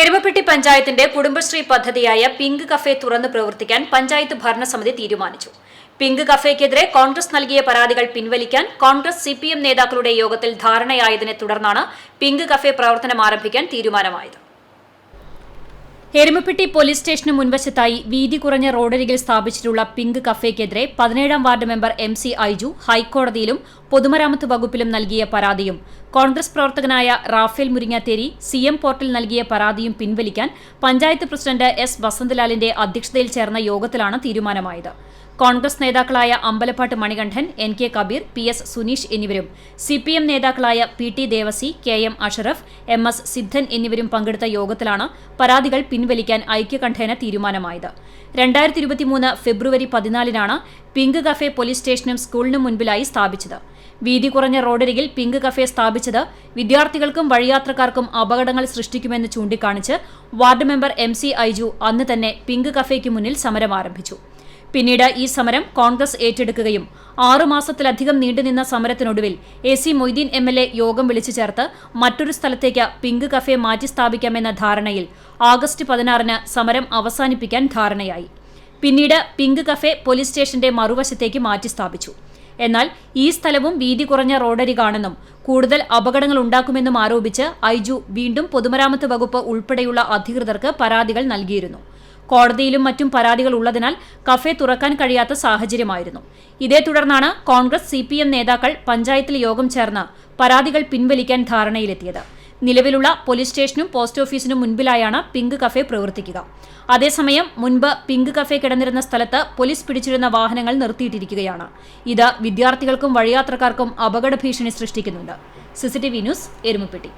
എരുമപ്പെട്ടി പഞ്ചായത്തിന്റെ കുടുംബശ്രീ പദ്ധതിയായ pink cafe തുറന്ന് പ്രവർത്തിക്കാൻ പഞ്ചായത്ത് ഭരണസമിതി തീരുമാനിച്ചു. പിങ്ക് കഫേക്കെതിരെ കോൺഗ്രസ് നൽകിയ പരാതികൾ പിൻവലിക്കാൻ കോൺഗ്രസ് സി നേതാക്കളുടെ യോഗത്തിൽ ധാരണയായതിനെ തുടർന്നാണ് പിങ്ക് കഫേ പ്രവർത്തനം ആരംഭിക്കാൻ തീരുമാനമായത്. എരുമപ്പെട്ടി പോലീസ് സ്റ്റേഷന് മുൻവശത്തായി വീതി കുറഞ്ഞ റോഡരികിൽ സ്ഥാപിച്ചിട്ടുള്ള പിങ്ക് കഫേക്കെതിരെ പതിനേഴാം ward member M C Aiju ഹൈക്കോടതിയിലും പൊതുമരാമത്ത് വകുപ്പിലും നൽകിയ പരാതിയും കോൺഗ്രസ് പ്രവർത്തകനായ റാഫേൽ മുരിങ്ങാത്തേരി സി എം പോർട്ടിൽ നൽകിയ പരാതിയും പിൻവലിക്കാൻ പഞ്ചായത്ത് പ്രസിഡന്റ് എസ് വസന്തലാലിന്റെ അധ്യക്ഷതയിൽ ചേർന്ന യോഗത്തിലാണ് തീരുമാനമായത്. കോൺഗ്രസ് നേതാക്കളായ Ambalappattu Manikandan N K Kabeer P S Suneesh എന്നിവരും സി പി എം നേതാക്കളായ P T Devasi K M Ashraf M S Siddhan എന്നിവരും പങ്കെടുത്ത യോഗത്തിലാണ് പരാതികൾ പിൻവലിക്കാൻ ഐക്യകണ്ഠേന തീരുമാനമായത്. രണ്ടായിരത്തി ഇരുപത്തിമൂന്ന് ഫെബ്രുവരി പതിനാലിനാണ് പിങ്ക് കഫേ പോലീസ് സ്റ്റേഷനും സ്കൂളിനും മുൻപിലായി സ്ഥാപിച്ചത്. വീതി കുറഞ്ഞ റോഡരികിൽ പിങ്ക് കഫേ സ്ഥാപിച്ചത് വിദ്യാർത്ഥികൾക്കും വഴിയാത്രക്കാർക്കും അപകടങ്ങൾ സൃഷ്ടിക്കുമെന്ന് ചൂണ്ടിക്കാണിച്ച് ward member M C Aiju അന്ന് തന്നെ പിങ്ക് കഫേക്ക് മുന്നിൽ സമരം ആരംഭിച്ചു. പിന്നീട് ഈ സമരം കോൺഗ്രസ് ഏറ്റെടുക്കുകയും ആറുമാസത്തിലധികം നീണ്ടുനിന്ന സമരത്തിനൊടുവിൽ A C Moideen M L A യോഗം വിളിച്ചു ചേർത്ത് മറ്റൊരു സ്ഥലത്തേക്ക് പിങ്ക് കഫേ മാറ്റി സ്ഥാപിക്കാമെന്ന ധാരണയിൽ ആഗസ്റ്റ് പതിനാറിന് സമരം അവസാനിപ്പിക്കാൻ ധാരണയായി. പിന്നീട് പിങ്ക് കഫേ പോലീസ് സ്റ്റേഷന്റെ മറുവശത്തേക്ക് മാറ്റി സ്ഥാപിച്ചു. എന്നാൽ ഈ സ്ഥലവും വീതി കുറഞ്ഞ റോഡരികാണെന്നും കൂടുതൽ അപകടങ്ങൾ ഉണ്ടാക്കുമെന്നും ആരോപിച്ച് ഐജു വീണ്ടും പൊതുമരാമത്ത് വകുപ്പ് ഉൾപ്പെടെയുള്ള അധികൃതർക്ക് പരാതികൾ നൽകിയിരുന്നു. കോടതിയിലും മറ്റും പരാതികൾ ഉള്ളതിനാൽ കഫേ തുറക്കാൻ കഴിയാത്ത സാഹചര്യമായിരുന്നു. ഇതേ തുടർന്നാണ് കോൺഗ്രസ് സി നേതാക്കൾ പഞ്ചായത്തിൽ യോഗം ചേർന്ന് പരാതികൾ പിൻവലിക്കാൻ ധാരണയിലെത്തിയത്. നിലവിലുള്ള പോലീസ് സ്റ്റേഷനും പോസ്റ്റ് ഓഫീസിനും മുൻപിലായാണ് പിങ്ക് കഫേ പ്രവർത്തിക്കുക. അതേസമയം മുൻപ് പിങ്ക് കഫേ കിടന്നിരുന്ന സ്ഥലത്ത് പോലീസ് പിടിച്ചിരുന്ന വാഹനങ്ങൾ നിർത്തിയിട്ടിരിക്കുകയാണ്. ഇത് വിദ്യാർത്ഥികൾക്കും വഴിയാത്രക്കാർക്കും അപകട ഭീഷണി സൃഷ്ടിക്കുന്നുണ്ട്. CCTV news Erumapetty.